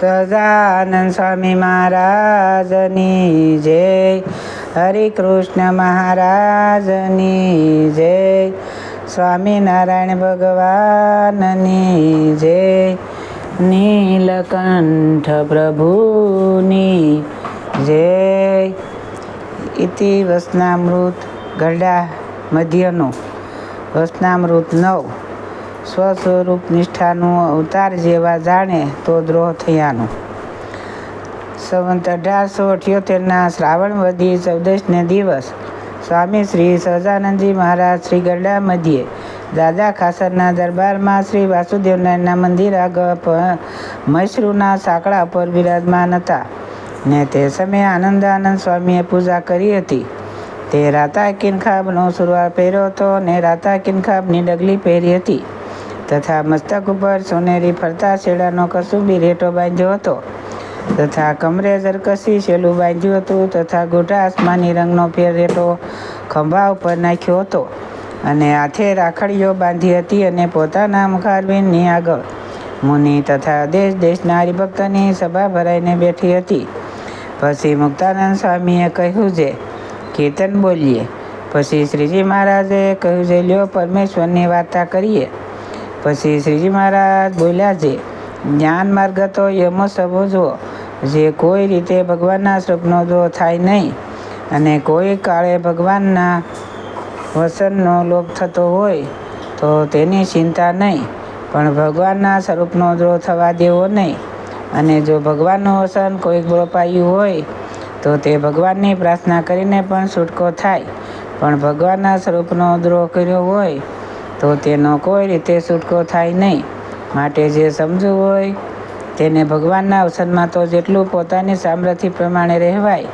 સહજાનંદ સ્વામી મહારાજની જય. હરિકૃષ્ણ મહારાજની જય. સ્વામિનારાયણ ભગવાનની જય. નીલકંઠ પ્રભુની જય. ઇતિ વસનામૃત ગરડા મધ્યનું. વસનામૃત નવ. સ્વસ્વરૂપ નિષ્ઠાનું અવતાર જેવા જાણે તો દ્રોહ થયાનું. સંવંત અઢારસો અઠ્યોતેરના શ્રાવણ વધી ચૌદશને દિવસ સ્વામી શ્રી સહજાનંદજી મહારાજ શ્રી ગરડા મધ્યે દાદા ખાસરના દરબારમાં શ્રી વાસુદેવનારાયણના મંદિર આગળ મૈસરૂના સાંકળા પર બિરાજમાન હતા ને તે સમયે આનંદાનંદ સ્વામીએ પૂજા કરી હતી. તે રાતા કિનખાબનો સુરવાર પહેર્યો હતો ને રાતા કિનખાબની ડગલી પહેરી હતી. તથા મસ્તક ઉપર સોનેરી ફરતા શેડાનો કસુંબી રેટો બાંધ્યો હતો. તથા કમરે જરકસી શેલું બાંધ્યું હતું તથા ગોઢા આસમાની રંગનો ફેર રેટો ખંભા ઉપર નાખ્યો હતો. અને હાથે રાખડીઓ બાંધી હતી અને પોતાના મુખારબીનની આગળ મુનિ તથા દેશ દેશના હરિભક્તની સભા ભરાઈને બેઠી હતી. પછી મુક્તાનંદ સ્વામીએ કહ્યું છે કીર્તન બોલીએ. પછી શ્રીજી મહારાજે કહ્યું છે લ્યો પરમેશ્વરની વાર્તા કરીએ. પછી શ્રીજી મહારાજ બોલ્યા છે, જ્ઞાન માર્ગ તો યમો સમજવો જે કોઈ રીતે ભગવાનના સ્વપ્નો જો થાય નહીં અને કોઈ કાળે ભગવાનના વસનનો લોપ થતો હોય, તો તેની ચિંતા નહીં. પણ ભગવાનના સ્વરૂપનો દ્રોહ થવા દેવો નહીં અને જો ભગવાનનું વસન કોઈક પાયું હોય, તો તે ભગવાનની પ્રાર્થના કરીને પણ છૂટકો થાય. પણ ભગવાનના સ્વરૂપનો દ્રોહ કર્યો હોય તો તેનો કોઈ રીતે છૂટકો થાય નહીં. માટે જે સમજવું હોય, તેને ભગવાનના અવસરમાં તો જેટલું પોતાની સામર્થ્ય પ્રમાણે રહેવાય,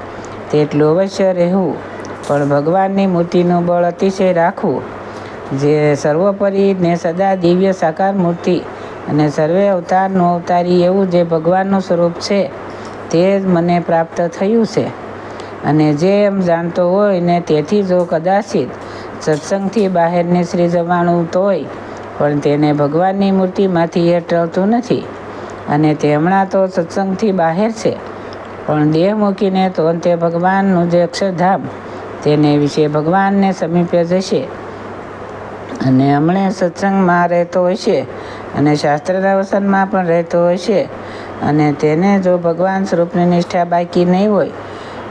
તેટલું અવશ્ય રહેવું. પણ ભગવાનની મૂર્તિનું બળ અતિશય રાખવું, જે સર્વોપરી ને સદા દિવ્ય સાકાર મૂર્તિ અને સર્વે અવતારનું અવતારી એવું જે ભગવાનનું સ્વરૂપ છે, તે જ મને પ્રાપ્ત થયું છે. અને જે એમ જાણતો હોય ને તેથી જો કદાચિત સત્સંગથી બહારની શ્રી જવાનું તોય, પણ તેને ભગવાનની મૂર્તિમાંથી એ નથી. અને તે હમણાં તો સત્સંગથી બહાર છે. પણ દેહ મૂકીને તો અંતે ભગવાનનું જે અક્ષરધામ તેને વિશે ભગવાનને સમીપે જશે. અને હમણે સત્સંગમાં રહેતો હશે અને શાસ્ત્રના વસનમાં પણ રહેતો હશે અને તેને જો ભગવાન સ્વરૂપની નિષ્ઠા બાકી નહીં હોય,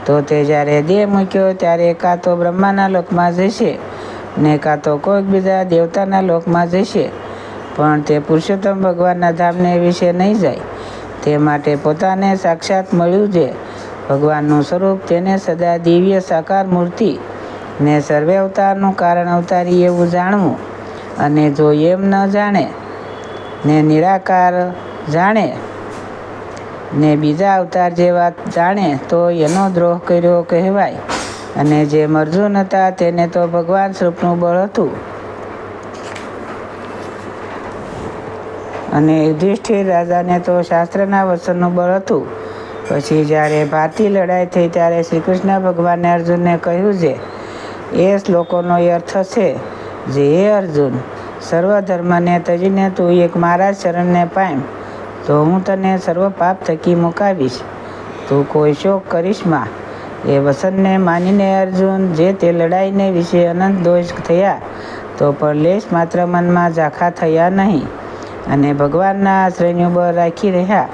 તો તે જ્યારે દેહ મૂક્યો ત્યારે કાં તો બ્રહ્માના લોકમાં જશે. ને કાં તો કોઈક બીજા દેવતાના લોકમાં જશે. પણ તે પુરુષોત્તમ ભગવાનના ધામને વિશે નહીં જાય. તે માટે પોતાને સાક્ષાત મળ્યું છે. ભગવાનનું સ્વરૂપ તેને સદા દિવ્ય સાકાર મૂર્તિ ને સર્વે અવતારનું કારણ અવતારી એવું જાણવું. અને જો એમ ન જાણે ને નિરાકાર જાણે ને બીજા અવતાર જેવા જાણે તો એનો દ્રોહ કર્યો કહેવાય. અને જે અર્જુન હતા તેને તો ભગવાન સ્વરૂપનું બળ હતું. અને યુધિષ્ઠિર રાજાને તો શાસ્ત્રના વચનનું બળ હતું. પછી જ્યારે ભારતી લડાઈ થઈ ત્યારે શ્રી કૃષ્ણ ભગવાને અર્જુનને કહ્યું છે, એ શ્લોકોનો એ અર્થ છે જે, હે અર્જુન, સર્વ ધર્મને તજીને તું એક મારા શરણને પામ તો હું તને સર્વ પાપ થકી મુકાવીશ. તું કોઈ શોક કરીશમાં. એ વસનને માનીને અર્જુન જે તે લડાઈને વિશે અનંત દોષ થયા, તો પણ લેશ માત્ર મનમાં ઝાખા થયા નહીં અને ભગવાનના આશ્રયનું બળ રાખી રહ્યા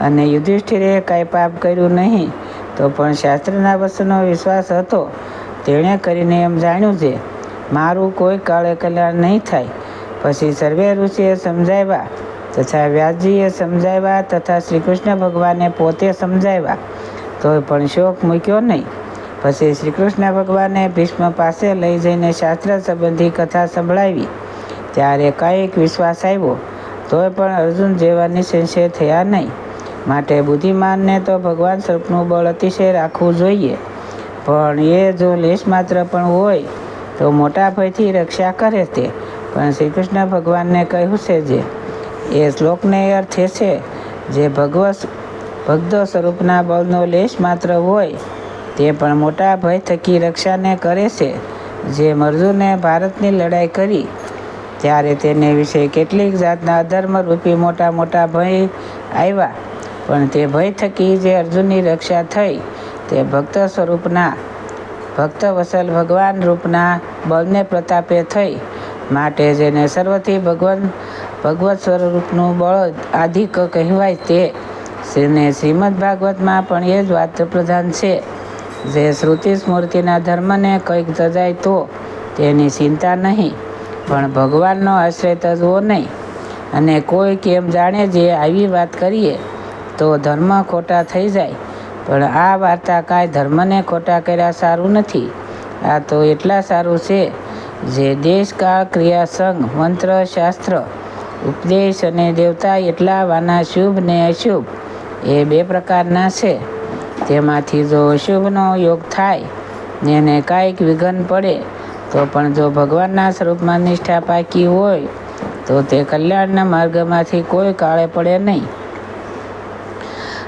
અને યુધિષ્ઠિરે કાંઈ પાપ કર્યું નહીં, તો પણ શાસ્ત્રના વસનો વિશ્વાસ હતો. તેણે કરીને એમ જાણ્યું છે, મારું કોઈ કાળે કલ્યાણ નહીં થાય. પછી સર્વે ઋષિએ સમજાવ્યા, તથા વ્યાસજીએ સમજાવ્યા, તથા શ્રી કૃષ્ણ ભગવાને પોતે સમજાવ્યા. તોય પણ શોક મૂક્યો નહીં. પછી શ્રી કૃષ્ણ ભગવાને ભીષ્મ પાસે લઈ જઈને શાસ્ત્ર સંબંધી કથા સંભળાવી. ત્યારે કંઈક વિશ્વાસ આવ્યો. તોય પણ અર્જુન જેવા નિસંશય થયા નહીં. માટે બુદ્ધિમાનને તો ભગવાન સ્વરૂપનું બળ અતિશય રાખવું જોઈએ. પણ એ જો લેશ માત્ર પણ હોય, તો મોટા ભયથી રક્ષા કરે તે. પણ શ્રી કૃષ્ણ ભગવાનને કહ્યું છે જે, એ શ્લોકને અર્થ છે, જે ભગવત ભક્તો સ્વરૂપના બળનો લેશ માત્ર હોય, તે પણ મોટા ભય થકી રક્ષાને કરે છે. જે મરજુને ભારતની લડાઈ કરી, ત્યારે તેને વિશે કેટલીક જાતના અધર્મરૂપી મોટા મોટા ભય આવ્યા. પણ તે ભય થકી જે અર્જુનની રક્ષા થઈ, તે ભક્ત સ્વરૂપના, ભક્ત વસલ ભગવાન રૂપના બળને પ્રતાપે થઈ, માટે જેને સર્વથી ભગવાન, ભગવત સ્વરૂપનું બળ આધિક કહેવાય તે શ્રીને શ્રીમદ ભાગવતમાં પણ એ જ વાત પ્રધાન છે. જે શ્રુતિ સ્મૃતિના ધર્મને કંઈક તજાય તો તેની ચિંતા નહીં, પણ ભગવાનનો આશ્રય તજવો નહીં. અને કોઈ કેમ જાણે જે આવી વાત કરીએ તો ધર્મ ખોટા થઈ જાય, પણ આ વાર્તા કાંઈ ધર્મને ખોટા કર્યા સારું નથી. આ તો એટલા સારું છે જે દેશકાળ ક્રિયા સંઘ, મંત્ર, શાસ્ત્ર, ઉપદેશ અને દેવતા એટલા વાના શુભ ને અશુભ એ બે પ્રકારના છે. તેમાંથી જો શુભનો યોગ થાય ને એને કાંઈક વિઘન પડે, તો પણ જો ભગવાનના સ્વરૂપમાં નિષ્ઠા પાકી હોય, તો તે કલ્યાણના માર્ગમાંથી કોઈ કાળે પડે નહીં.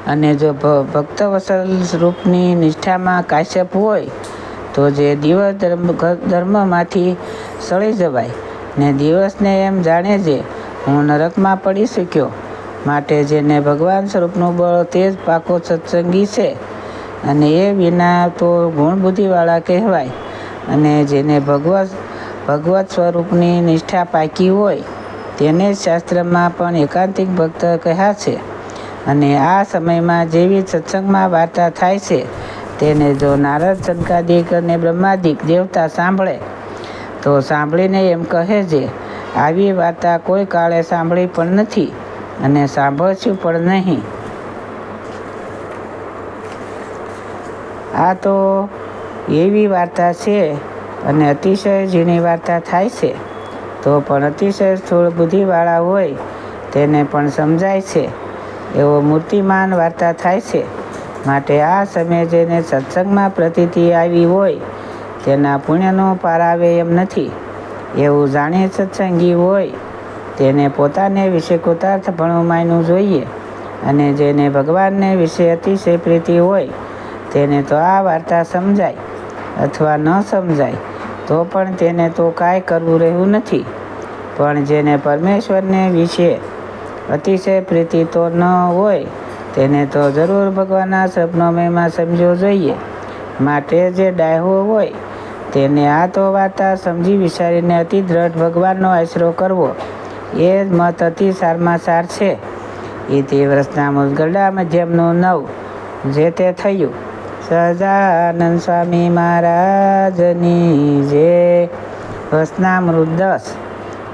અને જો ભક્ત વસલ સ્વરૂપની નિષ્ઠામાં કાશ્યપ હોય, તો જે દિવસ ધર્મ ધર્મમાંથી સળી જવાય ને દિવસને એમ જાણે છે, હું નરકમાં પડી શક્યો. માટે જેને ભગવાન સ્વરૂપનું બળ તે જ પાકો સત્સંગી છે. અને એ વિના તો ગુણ બુદ્ધિવાળા કહેવાય. અને જેને ભગવત ભગવત સ્વરૂપની નિષ્ઠા પાકી હોય, તેને શાસ્ત્રમાં પણ એકાંતિક ભક્ત કહ્યા છે. અને આ સમયમાં જેવી સત્સંગમાં વાર્તા થાય છે, તેને જો નારદ, શંકાદિક અને બ્રહ્માદિક દેવતા સાંભળે, તો સાંભળીને એમ કહે છે, આવી વાર્તા કોઈ કાળે સાંભળી પણ નથી. અને સાંભળશું પણ નહીં. આ તો એવી વાર્તા છે અને અતિશય ઝીણી વાર્તા થાય છે. તો પણ અતિશય સ્થૂળ બુદ્ધિવાળા હોય તેને પણ સમજાય છે. એવો મૂર્તિમાન વાર્તા થાય છે. માટે આ સમયે જેને સત્સંગમાં પ્રતીતિ આવી હોય તેના પુણ્યનો પાર આવે એમ નથી. એવું જાણે સત્સંગી હોય તેને પોતાને વિશે કૃતાર્થ ભણવું માનવું જોઈએ અને જેને ભગવાનને વિશે અતિશય પ્રીતિ હોય તેને તો આ વાર્તા સમજાય અથવા ન સમજાય તો પણ તેને તો કાંઈ કરવું રહ્યું નથી. પણ જેને પરમેશ્વરને વિશે અતિશય પ્રીતિ તો ન હોય તેને તો જરૂર ભગવાનના શબ્દનો મહિમા સમજવો જોઈએ. માટે જે ડાયહો હોય તેને આ તો વાર્તા સમજી વિચારીને અતિ દ્રઢ ભગવાનનો આશરો કરવો એ જ મત અતિ સારમાં સાર છે. એ તે વર્ષના મુસગરડામાં જેમનું નવ, જે તે થયું. સહજાનંદ સ્વામી મહારાજની જે વસનામૃત દસ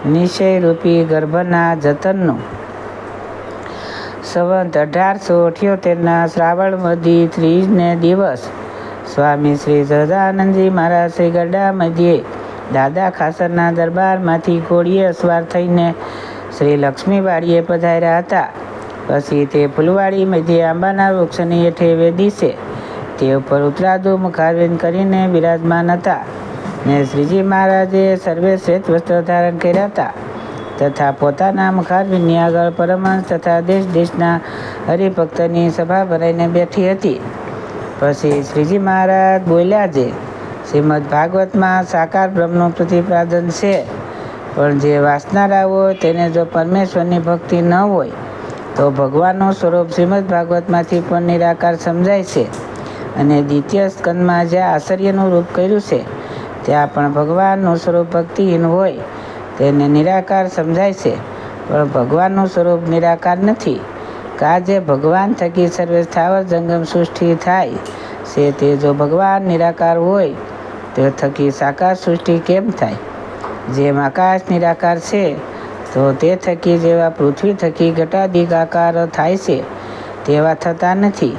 નિશ્ચયરૂપી ગર્ભના જતનનું. સંવંત અઢારસો અઠ્યોતેરના શ્રાવણ મધી ત્રીજને દિવસ, સ્વામી શ્રી સહજાનંદજી મહારાજ શ્રી ગરડા મધ્યે દાદા ખાસરના દરબારમાંથી ઘોડીએ અસવાર થઈને શ્રી લક્ષ્મીવાડીએ પધાર્યા હતા. પછી તે ફૂલવાડી મધ્યે આંબાના વૃક્ષની હેઠે વેદી છે તે ઉપર ઉતરાધુ મુખારવિંદ કરીને બિરાજમાન હતા ને શ્રીજી મહારાજે સર્વે શ્વેત વસ્ત્ર ધારણ કર્યા હતા તથા પોતાના મુખારવિંદની આગળ પરમહંસ તથા દેશ દેશના હરિભક્તની સભા ભરાઈને બેઠી હતી. પછી શ્રીજી મહારાજ બોલ્યા છે શ્રીમદ ભાગવતમાં સાકાર બ્રહ્મનું પ્રતિપાદન છે. પણ જે વાસનારા હોય તેને જો પરમેશ્વરની ભક્તિ ન હોય, તો ભગવાનનું સ્વરૂપ શ્રીમદ ભાગવતમાંથી પણ નિરાકાર સમજાય છે. અને દ્વિતીય સ્કંદમાં જ્યાં આશ્ચર્યનું રૂપ કર્યું છે, ત્યાં પણ ભગવાનનું સ્વરૂપ ભક્તિહીન હોય, તેને નિરાકાર સમજાય છે. પણ ભગવાનનું સ્વરૂપ નિરાકાર નથી. કાજે ભગવાન થકી સર્વે સ્થાવર જંગમ સૃષ્ટિ થાય છે તે જો ભગવાન નિરાકાર હોય તે થકી સાકાર સૃષ્ટિ કેમ થાય? જેમ આકાશ નિરાકાર છે, તો તે થકી જેવા પૃથ્વી થકી ઘટાદિક આકાર થાય છે, તેવા થતા નથી.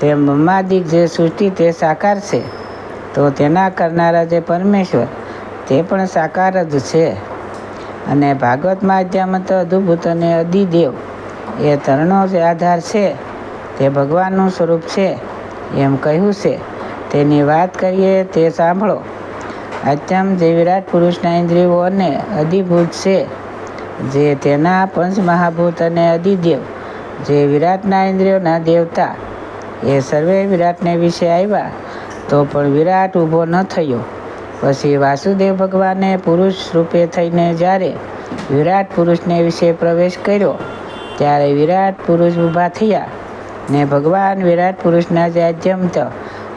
તેમ બ્રહ્માદિક જે સૃષ્ટિ તે સાકાર છે, તો તેના કરનારા જે પરમેશ્વર, તે પણ સાકાર જ છે. અને ભાગવતમાં અધ્યામત અદ્ભુત અને અધિદેવ એ તરણો જે આધાર છે, તે ભગવાનનું સ્વરૂપ છે, એમ કહ્યું છે. તેની વાત કરીએ તે સાંભળો. અચમ જે વિરાટ પુરુષના ઇન્દ્રિયોને અધિભૂત છે, જે તેના પંચ મહાભૂત અને અધિદેવ, જે વિરાટના ઇન્દ્રિયોના દેવતા. એ સર્વે વિરાટને વિશે આવ્યા, તો પણ વિરાટ ઊભો ન થયો. પછી વાસુદેવ ભગવાને પુરુષ રૂપે થઈને જ્યારે વિરાટ પુરુષને વિશે પ્રવેશ કર્યો, ત્યારે વિરાટ પુરુષ ઊભા થયા ને ભગવાન વિરાટ પુરુષના જે જાજ્યમત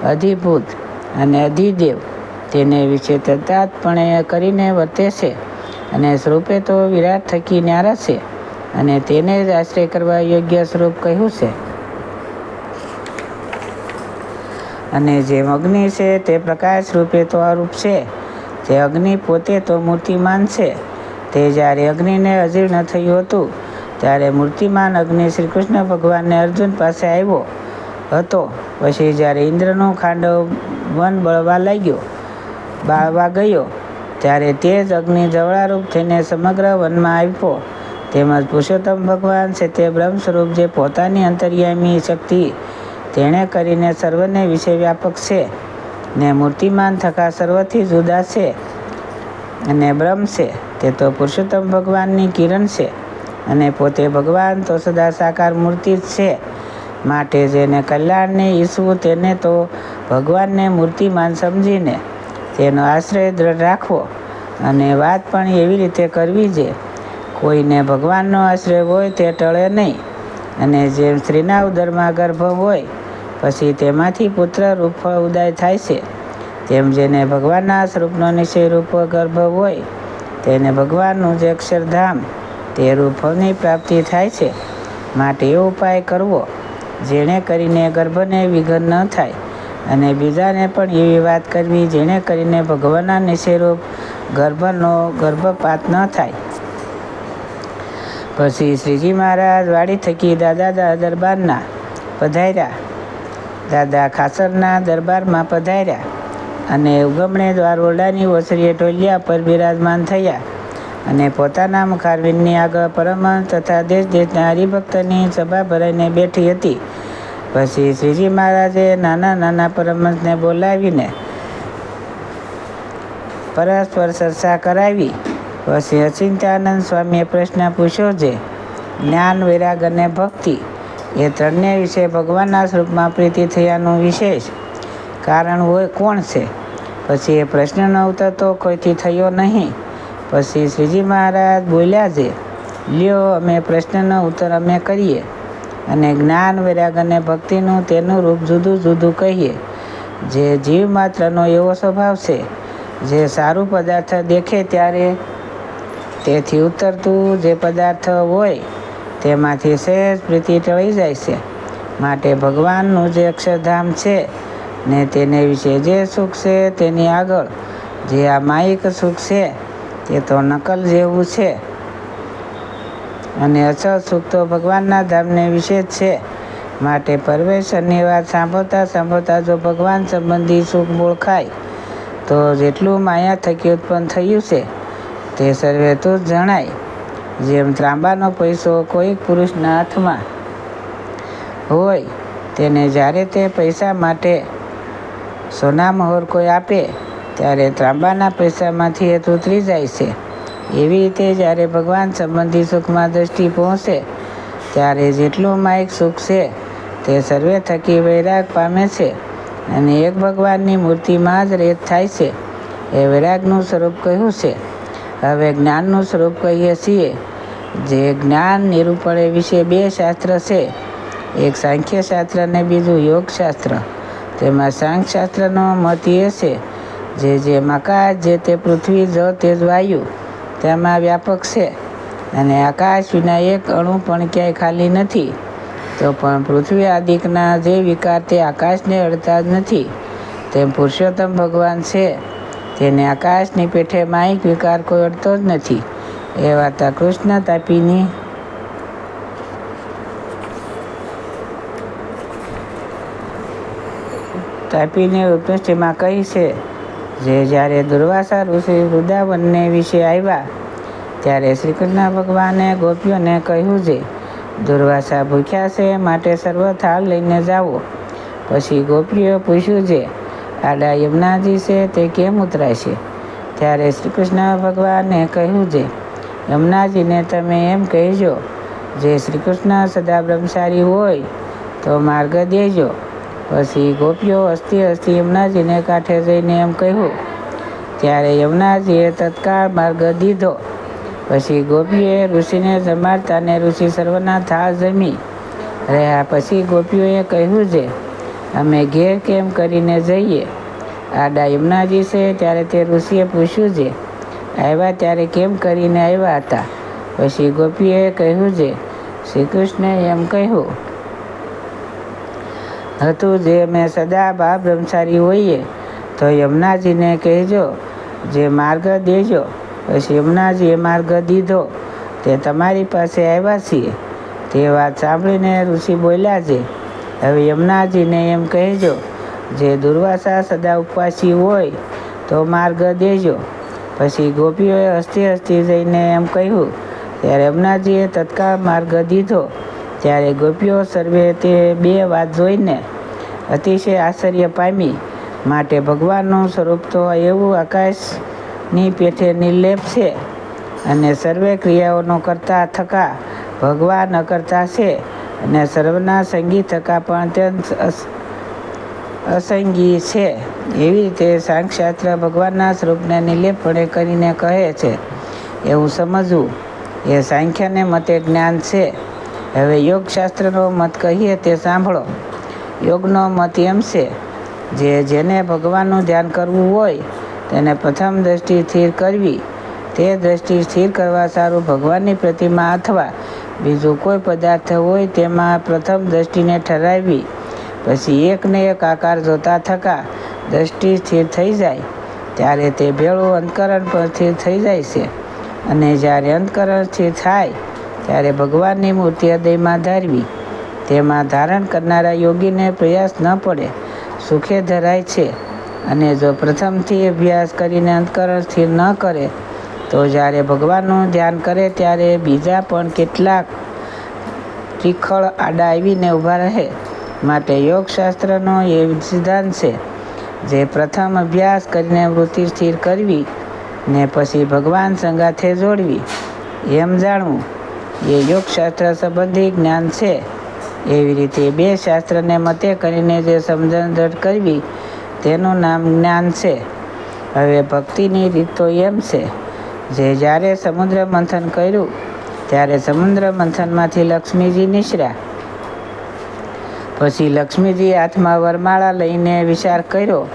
અધિભૂત અને અધિદેવ. તેને વિશે તદ્દાતપણે કરીને વર્તે છે અને સ્વરૂપે તો વિરાટ થકી ન્યારા છે અને તેને જ આશ્રય કરવા યોગ્ય સ્વરૂપ કહ્યું છે. અને જે અગ્નિ છે તે પ્રકાશ રૂપે તો અરૂપ છે. જે અગ્નિ પોતે તો મૂર્તિમાન છે. તે જ્યારે અગ્નિને અજીર્ણ થયું હતું, ત્યારે મૂર્તિમાન અગ્નિ શ્રી કૃષ્ણ ભગવાનને અર્જુન પાસે આવ્યો. હતો. પછી જ્યારે ઇન્દ્રનો ખાંડવ વન બળવા લાગ્યો, બાળવા ગયો, ત્યારે તે જ અગ્નિ જવળારૂપ થઈને સમગ્ર વનમાં આવ્યો. તેમજ પુરુષોત્તમ ભગવાન છે તે બ્રહ્મ સ્વરૂપ જે પોતાની અંતર્યામી શક્તિ તેણે કરીને સર્વને વિશે વ્યાપક છે ને મૂર્તિમાન થકા સર્વથી જુદા છે અને બ્રહ્મ છે. તે તો પુરુષોત્તમ ભગવાનની કિરણ છે અને પોતે ભગવાન તો સદા સાકાર મૂર્તિ જ છે. માટે જેને કલ્યાણને ઈચ્છવું તેને તો ભગવાનને મૂર્તિમાન સમજીને તેનો આશ્રય દ્રઢ રાખવો અને વાત પણ એવી રીતે કરવી છે કોઈને ભગવાનનો આશ્રય હોય તે ટળે નહીં. અને જેમ સ્ત્રીના ઉદરમાં ગર્ભ હોય, પછી તેમાંથી પુત્ર રૂપ ઉદય થાય છે. તેમ જેને ભગવાનના સ્વરૂપનો નિશ્ચય રૂપ ગર્ભ હોય, તેને ભગવાનનું જે અક્ષરધામ તે રૂપની પ્રાપ્તિ થાય છે. માટે એ ઉપાય કરવો જેણે કરીને ગર્ભને વિઘન ન થાય. અને બીજાને પણ એવી વાત કરવી, જેણે કરીને ભગવાનના નિશ્ચયરૂપ ગર્ભનો ગર્ભપાત ન થાય. પછી શ્રીજી મહારાજ વાડી થકી દાદા દરબારના પધાર્યા. દાદા ખાસરના દરબારમાં પધાર્યા અને ઉગમણે દ્વાર ઓરડાની ઓસરીએ ટોલિયા પર બિરાજમાન થયા. અને પોતાના મુખારવિંદની આગળ પરમહંસ તથા દેશ દેશના હરિભક્તની સભા ભરાઈને બેઠી હતી. પછી શ્રીજી મહારાજે નાના નાના પરમહંસને બોલાવીને પરસ્પર ચર્ચા કરાવી. પછી અચિંત્યાનંદ સ્વામીએ પ્રશ્ન પૂછ્યો છે જ્ઞાન, વૈરાગ અને ભક્તિ એ ત્રણને વિશે ભગવાનના સ્વરૂપમાં પ્રીતિ થયાનું વિશેષ કારણ હોય કોણ છે? પછી એ પ્રશ્નનો ઉત્તર તો કોઈથી થયો નહીં. પછી શ્રીજી મહારાજ બોલ્યા છે, લ્યો, અમે પ્રશ્નનો ઉત્તર અમે કરીએ અને જ્ઞાન વૈરાગ અને ભક્તિનું તેનું રૂપ જુદું જુદું કહીએ. જે જીવ માત્રનો એવો સ્વભાવ છે, જે સારું પદાર્થ દેખે ત્યારે તેથી ઉતરતું જે પદાર્થ હોય, તેમાંથી સહેજ પ્રીતિ ટળી જાય છે. માટે ભગવાનનું જે અક્ષરધામ છે ને તેને વિશે જે સુખ છે તેની આગળ, જે આ માયિક સુખ છે તે તો નકલ જેવું છે. અને અચળ સુખ તો ભગવાનના ધામને વિશે જ છે. માટે પરમેશ્વરની વાત સાંભળતા સાંભળતા જો ભગવાન સંબંધી સુખ ઓળખાય તો જેટલું માયા થકી ઉત્પન્ન થયું છે, તે સર્વે તો જણાય. જેમ ત્રાંબાનો પૈસો કોઈક પુરુષના હાથમાં હોય, તેને જ્યારે તે પૈસા માટે સોના મહોર કોઈ આપે ત્યારે ત્રાંબાના પૈસામાંથી એ ઉતરી જાય છે. એવી રીતે જ્યારે ભગવાન સંબંધી સુખમાં દ્રષ્ટિ પહોંચે ત્યારે જેટલું માયક સુખ છે, તે સર્વે થકી વૈરાગ પામે છે અને એક ભગવાનની મૂર્તિમાં જ રેત થાય છે. એ વૈરાગનું સ્વરૂપ કહ્યું છે. હવે જ્ઞાનનું સ્વરૂપ કહીએ છીએ. જે જ્ઞાન નિરૂપણ વિશે બે શાસ્ત્ર છે. એક સાંખ્યશાસ્ત્ર અને બીજું યોગશાસ્ત્ર. તેમાં સાંખ્ય શાસ્ત્રનો મત એ છે જે જે આકાશ જે તે પૃથ્વી જળ તેજ વાયુ, તેમાં વ્યાપક છે. અને આકાશ વિના એક અણુ પણ ક્યાંય ખાલી નથી. તો પણ પૃથ્વી આદિકના જે વિકાર તે આકાશને અડતા જ નથી. તેમ પુરુષોત્તમ ભગવાન છે. તેને આકાશની પેઠે માઇક વિકાર કોઈ અડતો જ નથી. એ વાર્તા કૃષ્ણ તાપીની તાપીને ઉપનિષ્ઠમાં કહી છે. જે જ્યારે દુર્વાસા ઋષિ વૃંદાવનને વિશે આવ્યા, ત્યારે શ્રી કૃષ્ણ ભગવાને ગોપીઓને કહ્યું છે, દુર્વાસા ભૂખ્યા છે, માટે સર્વ થાળ લઈને જાઓ. પછી ગોપીઓ પૂછ્યું છે, આડા યમુનાજી છે, તે કેમ ઉતરાય છે? ત્યારે શ્રી કૃષ્ણ ભગવાને કહ્યું છે, યમુનાજીને તમે એમ કહેજો, જે શ્રી કૃષ્ણ સદા બ્રહ્મચારી હોય, તો માર્ગ દેજો. પછી ગોપીઓ હસતી હસતી યમુનાજીને કાંઠે જઈને એમ કહ્યું, ત્યારે યમુનાજીએ તત્કાળ માર્ગ દીધો. પછી ગોપીએ ઋષિને જમાડતા ને ઋષિ સર્વના થાળ જમી રહ્યા. પછી ગોપીઓએ કહ્યું છે, અમે ઘેર કેમ કરીને જઈએ? આડા યમુનાજી છે ત્યારે તે ઋષિએ પૂછ્યું છે, આવ્યા ત્યારે કેમ કરીને આવ્યા હતા? પછી ગોપીએ કહ્યું છે શ્રી કૃષ્ણે એમ કહ્યું હતું જે અમે સદા બા બ્રહ્મચારી હોઈએ, તો યમુનાજીને કહેજો, જે માર્ગ દેજો, પછી યમુનાજીએ માર્ગ દીધો, તે તમારી પાસે આવ્યા છીએ. તે વાત સાંભળીને ઋષિ બોલ્યા છે, હવે યમુનાજીને એમ કહેજો, જે દુર્વાસા સદા ઉપવાસી હોય, તો માર્ગ દેજો. પછી ગોપીઓએ હસતી હસતી જઈને એમ કહ્યું, ત્યારે યમુનાજીએ તત્કાળ માર્ગ દીધો ત્યારે ગોપીઓ સર્વે તે બે વાત જોઈને અતિશય આશ્ચર્ય પામી. માટે ભગવાનનું સ્વરૂપ તો એવું આકાશની પેઠે નિર્લેપ છે અને સર્વે ક્રિયાઓનો કરતા થકા ભગવાન અકર્તા છે અને સર્વના સંગી થકા પણ અત્યંત અસ- અસંગી છે. એવી રીતે સાંખશાસ્ત્ર ભગવાનના સ્વરૂપને નિર્લેપણે કરીને કહે છે. એવું સમજવું એ સાંખ્યને મતે જ્ઞાન છે. હવે યોગશાસ્ત્રનો મત કહીએ તે સાંભળો. યોગનો મત એમ છે, જે જેને ભગવાનનું ધ્યાન કરવું હોય, તેને પ્રથમ દ્રષ્ટિ સ્થિર કરવી. તે દ્રષ્ટિ સ્થિર કરવા સારું ભગવાનની પ્રતિમા અથવા બીજું કોઈ પદાર્થ હોય તેમાં પ્રથમ દ્રષ્ટિને ઠરાવવી પછી એકને એક આકાર જોતા થકા દ્રષ્ટિ સ્થિર થઈ જાય, ત્યારે તે ભેળું અંતકરણ પર સ્થિર થઈ જાય છે. અને જ્યારે અંતકરણ સ્થિર થાય ત્યારે ભગવાનની મૂર્તિ હૃદયમાં ધારવી. તેમાં ધારણ કરનારા યોગીને પ્રયાસ ન પડે, સુખે ધરાય છે. અને જો પ્રથમથી અભ્યાસ કરીને અંતકરણ સ્થિર ન કરે, તો જ્યારે ભગવાનનું ધ્યાન કરે ત્યારે બીજા પણ કેટલાક ત્રિખળ આડા આવીને ઊભા રહે. માટે યોગશાસ્ત્રનો એ સિદ્ધાંત છે, જે પ્રથમ અભ્યાસ કરીને વૃત્તિ સ્થિર કરવી ને પછી ભગવાન સંગાથે જોડવી, એમ જાણવું. એ યોગશાસ્ત્ર સંબંધી જ્ઞાન છે. એવી રીતે બે શાસ્ત્રને મતે કરીને જે સમજણ દ્રઢ કરવી, તેનું નામ જ્ઞાન છે. હવે ભક્તિની રીત તો એમ છે. જે જ્યારે સમુદ્ર મંથન કર્યું, ત્યારે સમુદ્ર મંથનમાંથી લક્ષ્મીજી નિશ્રા પછી લક્ષ્મીજી હાથમાં વરમાળા લઈને વિચાર કર્યો,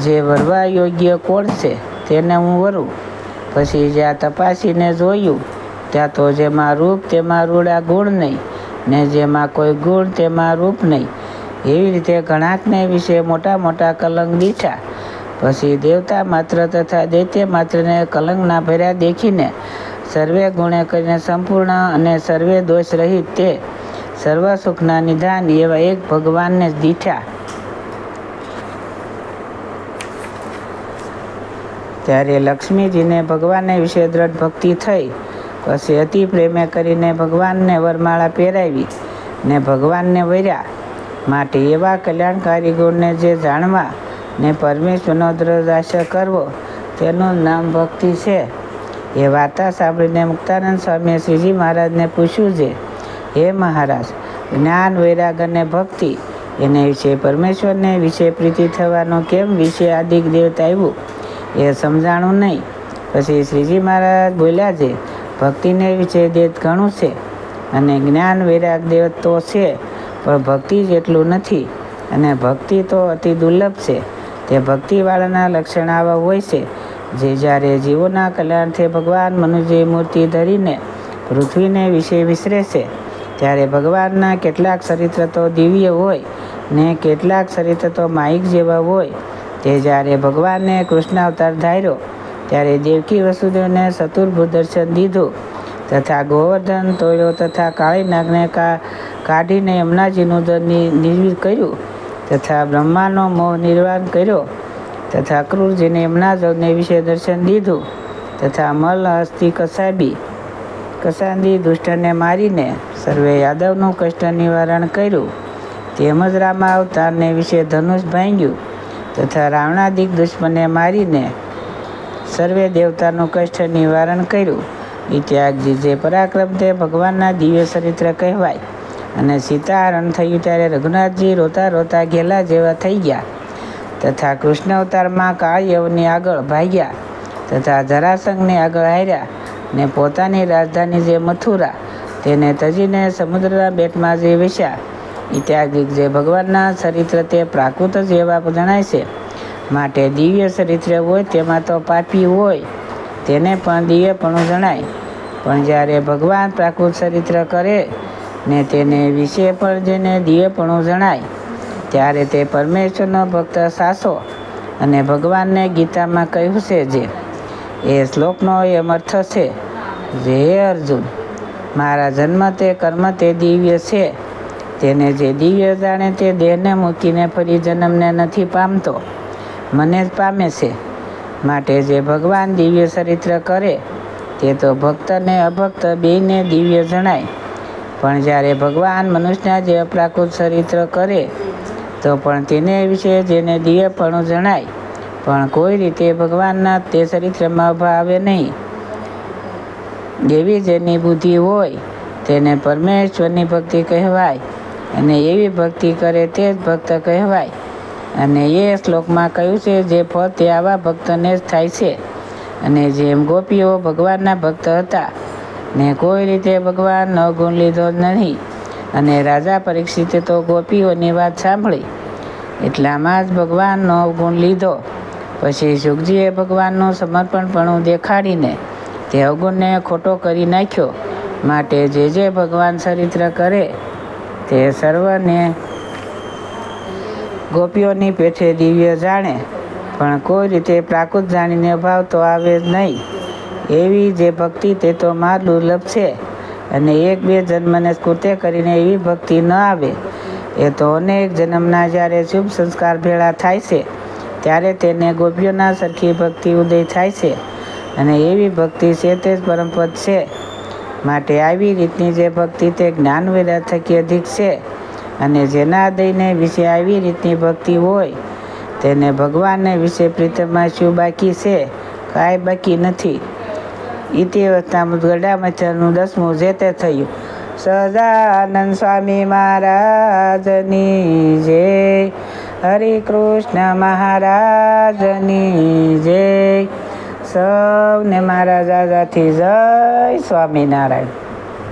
જે વરવા યોગ્ય કોણ છે, તેને હું વરું. પછી જ્યાં તપાસીને જોયું ત્યાં તો જેમાં રૂપ, તેમાં રૂડા ગુણ નહીં. ને જેમાં કોઈ ગુણ, તેમાં રૂપ નહીં. એવી રીતે ઘણાકને વિશે મોટા મોટા કલંક દીઠા. પછી દેવતા માત્ર તથા દૈત્ય માત્રને કલંકના ભર્યા દેખીને સર્વે ગુણે કરીને સંપૂર્ણ અને સર્વે દોષ રહિત તે સર્વ સુખના નિધાન એવા એક ભગવાનને દીઠા. ત્યારે લક્ષ્મીજીને ભગવાનને વિશે દ્રઢ ભક્તિ થઈ. પછી અતિ પ્રેમે કરીને ભગવાનને વરમાળા પહેરાવી ને ભગવાનને વર્યા. માટે એવા કલ્યાણકારી ગુણને જે જાણવા ને પરમેશ્વરનો દ્રઢ કરવો, તેનું નામ ભક્તિ છે. એ વાર્તા સાંભળીને મુક્તાનંદ સ્વામીએ શ્રીજી મહારાજને પૂછ્યું છે, હે મહારાજ, જ્ઞાન, વૈરાગ અને ભક્તિ એને વિશે પરમેશ્વરને વિશે પ્રીતિ થવાનો કેમ વિશે આદિક દેવતા આવ્યું? એ સમજાણું નહીં. પછી શ્રીજી મહારાજ બોલ્યા છે ભક્તિને વિશે દેત ઘણું છે અને જ્ઞાન વૈરાગ દેવત તો છે, પણ ભક્તિ જેટલું નથી. અને ભક્તિ તો અતિ દુર્લભ છે. તે ભક્તિવાળાના લક્ષણ આવા હોય છે, જે જ્યારે જીવોના કલ્યાણથી ભગવાન મનુજી મૂર્તિ ધરીને પૃથ્વીને વિશે વિસરે છે, ત્યારે ભગવાનના કેટલાક ચરિત્ર તો દિવ્ય હોય ને કેટલાક ચરિત્ર તો માઇક જેવા હોય. તે જ્યારે ભગવાનને કૃષ્ણ અવતાર ધાર્યો ત્યારે દેવકી વસુદેવને ચતુર્ભુજ દર્શન દીધું તથા ગોવર્ધન તોયો તથા કાળી નાગને કાઢીને યમુનાજીનું નિર્મિત કર્યું તથા બ્રહ્માનો મોહ નિર્વાણ કર્યો તથા ક્રૂરજીને યમુનાજવને વિશે દર્શન દીધું તથા મલ, હસ્તી, કસાબી કસાંદી દુષ્ટને મારીને સર્વે યાદવનું કષ્ટ નિવારણ કર્યું. તેમજ રામા અવતારને વિશે ધનુષ ભાંગ્યું તથા રાવણાદિક દુશ્મને મારીને સર્વે દેવતાનું કષ્ટ નિવારણ કર્યું. ઇત્યાગજી જે પરાક્રમ તે ભગવાનના દિવ્ય ચરિત્ર કહેવાય. અને સીતાહરણ થયું ત્યારે રઘુનાથજી રોતા રોતા ઘેલા જેવા થઈ ગયા. તથા કૃષ્ણ અવતારમાં કાળયવની આગળ ભાગ્યા. તથા જરાસંઘને આગળ હાર્યા ને પોતાની રાજધાની જે મથુરા, તેને તજીને સમુદ્રના બેટમાં જે વિસ્યા ઇત્યાદિક જે ભગવાનના ચરિત્ર તે પ્રાકૃત જ એવા જણાય છે. માટે દિવ્ય ચરિત્ર હોય તેમાં તો પાપી હોય, તેને પણ દિવ્યપણું જણાય. પણ જ્યારે ભગવાન પ્રાકૃત ચરિત્ર કરે ને તેને વિશે પણ જેને દિવ્યપણું જણાય, ત્યારે તે પરમેશ્વરનો ભક્ત સાસો અને ભગવાનને ગીતામાં કહ્યું છે જે, એ શ્લોકનો એમ અર્થ છે જે અર્જુન, મારા જન્મ તે કર્મ તે દિવ્ય છે, તેને જે દિવ્ય જાણે તે દેહને મૂકીને ફરી જન્મને નથી પામતો. મને જ પામે છે. માટે જે ભગવાન દિવ્ય ચરિત્ર કરે, તે તો ભક્તને અભક્ત બેયને દિવ્ય જણાય. પણ જ્યારે ભગવાન મનુષ્યના જે અપ્રાકૃત ચરિત્ર કરે, તો પણ તેને વિશે જેને દિવ્યપણું જણાય, પણ કોઈ રીતે ભગવાનના તે ચરિત્રમાં અભાવે નહીં. જેવી જેની બુદ્ધિ હોય, તેને પરમેશ્વરની ભક્તિ કહેવાય, અને એવી ભક્તિ કરે તે જ ભક્ત કહેવાય. અને એ શ્લોકમાં કહ્યું છે, જે ફળ તે આવા ભક્તને જ થાય છે. અને જેમ ગોપીઓ ભગવાનના ભક્ત હતા, ને કોઈ રીતે ભગવાનનો ગુણ લીધો જ નહીં. અને રાજા પરીક્ષિતે તો ગોપીઓની વાત સાંભળી. એટલામાં જ ભગવાનનો ગુણ લીધો. પછી સુખજીએ ભગવાનનું સમર્પણપણું દેખાડીને તે અવગુણને ખોટો કરી નાખ્યો. માટે જે જે ભગવાન ચરિત્ર કરે, તે સર્વને ગોપીઓની પેઠે દિવ્ય જાણે, પણ કોઈ રીતે પ્રાકૃત જાણીને ભાવ તો આવે જ નહીં. એવી જે ભક્તિ તે તો માં દુર્લભ છે, અને એક બે જન્મને સ્કૃત્ય કરીને એવી ભક્તિ ન આવે. એ તો અનેક જન્મના જ્યારે શુભ સંસ્કાર ભેળા થાય છે, ત્યારે તેને ગોપીઓના સરખી ભક્તિ ઉદય થાય છે, અને એવી ભક્તિ છે તે જ પરમપદ છે. માટે આવી રીતની જે ભક્તિ તે જ્ઞાન વેદા થકી અધિક છે. અને જેના દઈને વિશે આવી રીતની ભક્તિ હોય, તેને ભગવાનને વિશે પ્રીતમાં શું બાકી છે, કાંઈ બાકી નથી. ઇતિવસ્તા ગડા મચ્છરનું દસમું જે તે થયું. સદાનંદ સ્વામી મહારાજની જય હરે કૃષ્ણ મહારાજની જય સૌને મહારાજાથી જય સ્વામિનારાયણ.